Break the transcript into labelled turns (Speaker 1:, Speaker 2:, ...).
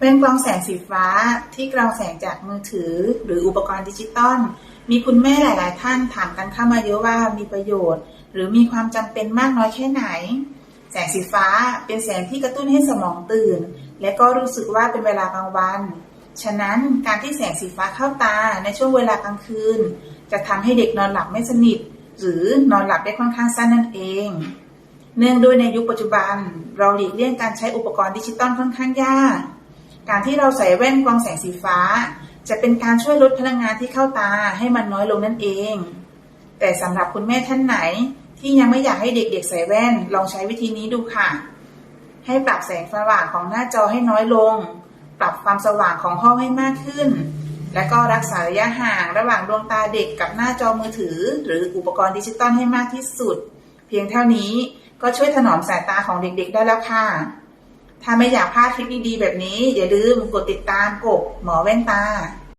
Speaker 1: แว่นกรองแสงสีฟ้าที่กรองแสงจากมือถือ หรืออุปกรณ์ดิจิตอล มีคุณแม่หลาย ๆ ท่านถามกันเข้ามาเยอะว่ามีประโยชน์ หรือมีความจำเป็นมากน้อยแค่ไหน แสงสีฟ้าเป็นแสงที่กระตุ้นให้สมองตื่น และก็รู้สึกว่าเป็นเวลากลางวัน ฉะนั้นการที่แสงสีฟ้าเข้าตาในช่วงเวลากลางคืน จะทำให้เด็กนอนหลับไม่สนิท หรือนอนหลับได้ค่อนข้างสั้นนั่นเองเนื่องด้วยในยุคปัจจุบัน เราหลีกเลี่ยงการใช้อุปกรณ์ดิจิตอลค่อนข้างยาก การที่เราใส่แว่นกรองแสงสีฟ้า จะเป็นการช่วยลดพลังงานที่เข้าตาให้มันน้อยลงนั่นเอง แต่สำหรับคุณแม่ท่านไหน ที่ยังไม่อยากให้เด็กๆใส่แว่นลองใช้วิธีนี้ดูค่ะ ให้ปรับแสงสว่างของหน้าจอให้น้อยลง ปรับความสว่างของห้องให้มากขึ้น และก็รักษาระยะห่างระหว่างดวงตาเด็กกับหน้าจอมือถือ หรืออุปกรณ์ดิจิตอลให้มากที่สุด เพียงเท่านี้ก็ช่วยถนอมสายตาของเด็กๆ ได้แล้วค่ะ ถ้าไม่อยากพลาดคลิปดีๆแบบนี้ อย่าลืมกดติดตามกบหมอแว่นตา